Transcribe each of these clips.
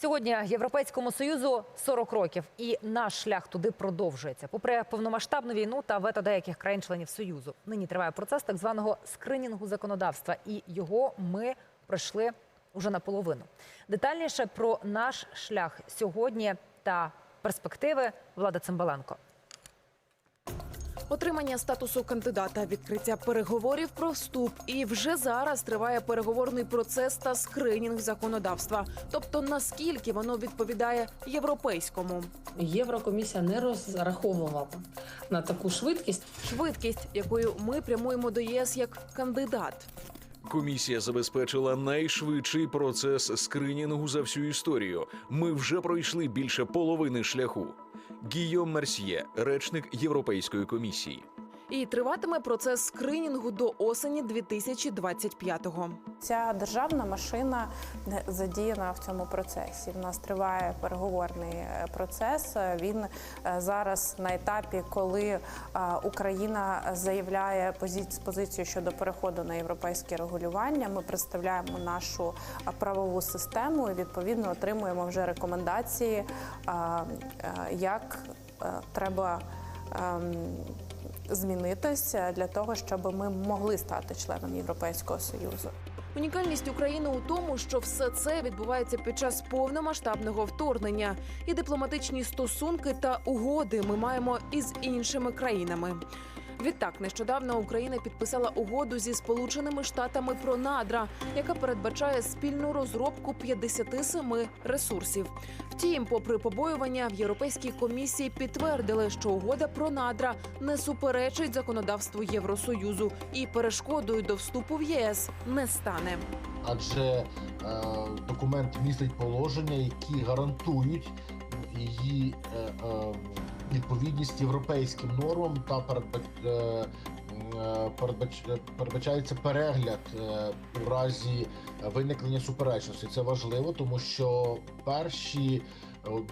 Сьогодні Європейському союзу 40 років, і наш шлях туди продовжується. Попри повномасштабну війну та вето деяких країн-членів союзу, нині триває процес так званого скринінгу законодавства, і його ми пройшли уже наполовину. Детальніше про наш шлях сьогодні та перспективи Влада Цимбаленко. Отримання статусу кандидата, відкриття переговорів про вступ, і вже зараз триває переговорний процес та скринінг законодавства. Тобто наскільки воно відповідає європейському Єврокомісія не розраховувала на таку швидкість. швидкість, якою ми прямуємо до ЄС як кандидат. Комісія забезпечила найшвидший процес скринінгу за всю історію. Ми вже пройшли більше половини шляху. Гійом Мерсьє, речник Європейської комісії. І триватиме процес скринінгу до осені 2025-го. Ця державна машина задіяна в цьому процесі. В нас триває переговорний е, процес. Е, Він е, зараз на етапі, коли Україна заявляє позиц- позицію щодо переходу на європейське регулювання. Ми представляємо нашу правову систему і відповідно отримуємо вже рекомендації, як треба. Змінитися для того, щоб ми могли стати членом Європейського союзу. Унікальність України у тому, що все це відбувається під час повномасштабного вторгнення, і дипломатичні стосунки та угоди ми маємо із іншими країнами. Відтак, нещодавно Україна підписала угоду зі Сполученими Штатами про надра, яка передбачає спільну розробку 57 ресурсів. Втім, попри побоювання, в Європейській комісії підтвердили, що угода про надра не суперечить законодавству Євросоюзу і перешкодою до вступу в ЄС не стане. адже е, документ містить положення, які гарантують її е, е, відповідність європейським нормам та е, передбач- передбачається перегляд у разі виникнення суперечності. Це важливо, тому що перші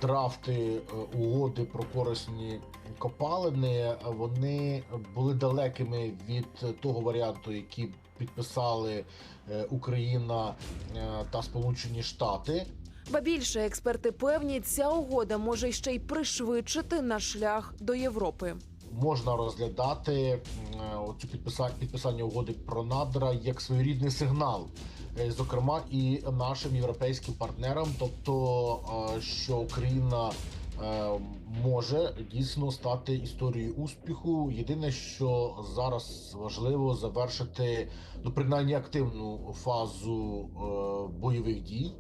драфти угоди про корисні копалини вони були далекими від того варіанту, який підписали Україна та Сполучені Штати. Ба більше експерти певні, ця угода може ще й пришвидшити наш шлях до Європи. Можна розглядати е, оцю підписання, підписання угоди про надра як своєрідний сигнал, е, зокрема і нашим європейським партнерам, тобто е, що Україна може дійсно стати історією успіху. Єдине, що зараз важливо завершити ну принаймні активну фазу бойових дій.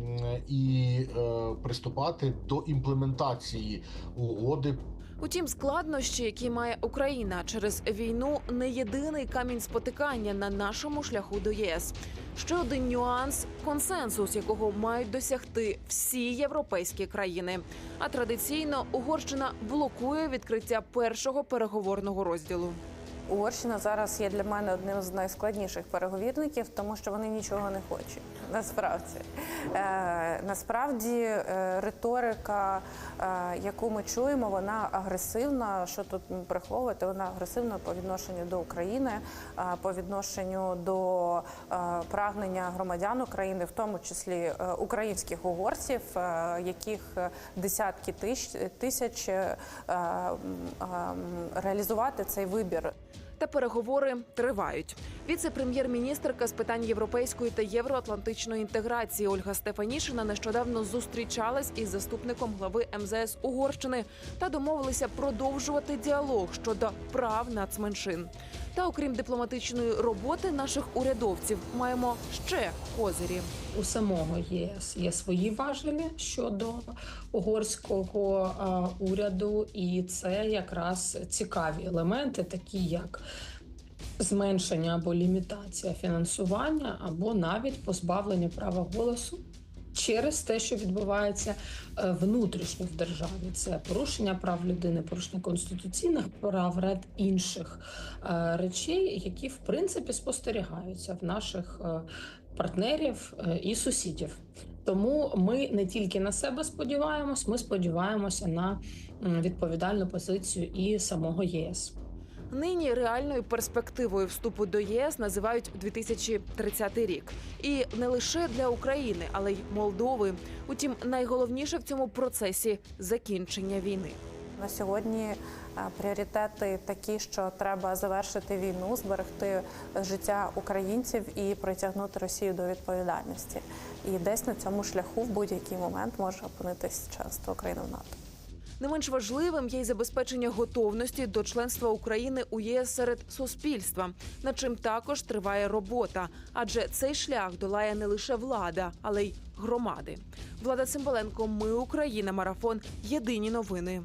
М, І е, приступати до імплементації угоди Утім, складнощі, які має Україна через війну, не єдиний камінь спотикання на нашому шляху до ЄС. Ще один нюанс консенсус, якого мають досягти всі європейські країни. А традиційно Угорщина блокує відкриття першого переговорного розділу. Угорщина зараз є для мене одним з найскладніших переговірників, тому що вони нічого не хочуть. Насправді, е, насправді е, риторика, е, яку ми чуємо, вона агресивна. Що тут приховувати? Вона агресивна по відношенню до України, по відношенню до прагнення громадян України, в тому числі українських угорців, яких десятки тисяч, реалізувати цей вибір. Та переговори тривають. Віце-прем'єр-міністрка з питань європейської та євроатлантичної інтеграції Ольга Стефанішина нещодавно зустрічалась із заступником глави МЗС Угорщини та домовилися продовжувати діалог щодо прав нацменшин. Та окрім дипломатичної роботи наших урядовців, маємо ще козирі. У самого ЄС є свої важелі щодо угорського е, уряду, і це якраз цікаві елементи, такі як зменшення або лімітація фінансування, або навіть позбавлення права голосу. Через те, що відбувається е, внутрішньо в державі, це порушення прав людини, порушення конституційних прав, ряд інших е, речей, які в принципі спостерігаються в наших е, партнерів і сусідів. Тому ми не тільки на себе сподіваємось, ми сподіваємося на відповідальну позицію і самого ЄС. Нині реальною перспективою вступу до ЄС називають 2030 рік, і не лише для України, але й Молдови. Утім, найголовніше в цьому процесі закінчення війни. На сьогодні е, пріоритети такі, що треба завершити війну, зберегти життя українців і притягнути Росію до відповідальності. І десь на цьому шляху в будь-який момент може опинитись членство України в НАТО. Не менш важливим є й забезпечення готовності до членства України у ЄС серед суспільства, над чим також триває робота, адже цей шлях долає не лише влада, але й громади. Влада Цимбаленко, ми Україна, марафон. Єдині новини.